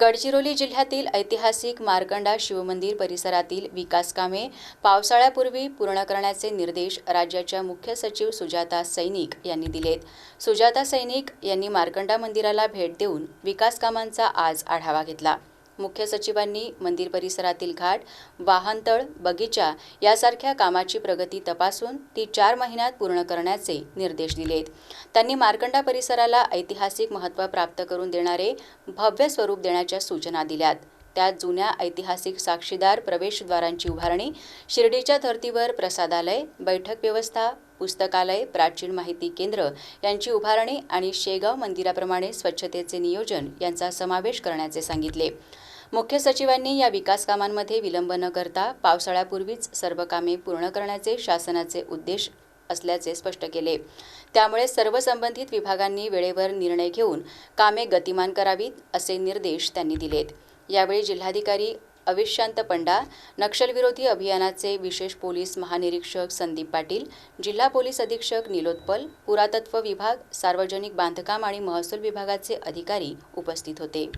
गडचिरोली जिल्ह्यातील ऐतिहासिक मार्कंडा शिवमंदिर परिसरातील विकासकामे पावसाळ्यापूर्वी पूर्ण करण्याचे निर्देश राज्याच्या मुख्य सचिव सुजाता सैनिक यांनी दिलेत. सुजाता सैनिक यांनी मार्कंडा मंदिराला भेट देऊन विकास कामांचा आज आढावा घेतला. मुख्य सचिवांनी मंदिर परिसरातील घाट वाहनतळ बगीचा यासारख्या कामाची प्रगती तपासून ती चार महिन्यात पूर्ण करण्याचे निर्देश दिलेत. त्यांनी मार्कंडा परिसराला ऐतिहासिक महत्त्व प्राप्त करून देणारे भव्य स्वरूप देण्याच्या सूचना दिल्यात. त्यात जुन्या ऐतिहासिक साक्षीदार प्रवेशद्वारांची उभारणी शिर्डीच्या धर्तीवर प्रसादालय बैठक व्यवस्था पुस्तकालय प्राचीन माहिती केंद्र यांची उभारणी आणि शेगाव मंदिराप्रमाणे स्वच्छतेचे नियोजन यांचा समावेश करण्याचे सांगितले. मुख्य सचिवांनी या विकास कामांमध्ये विलंब न करता पावसाळ्यापूर्वीच सर्व कामे पूर्ण करण्याचे शासनाचे उद्देश असल्याचे स्पष्ट केले. त्यामुळे सर्व संबंधित विभागांनी वेळेवर निर्णय घेऊन कामे गतिमान करावीत असे निर्देश त्यांनी दिलेत. यावेळी जिल्हाधिकारी अविशांत पंडा नक्षलविरोधी अभियानाचे विशेष पोलीस महानिरीक्षक संदीप पाटील जिल्हा पोलीस अधीक्षक निलोत्पल पुरातत्व विभाग सार्वजनिक बांधकाम आणि महसूल विभागाचे अधिकारी उपस्थित होते.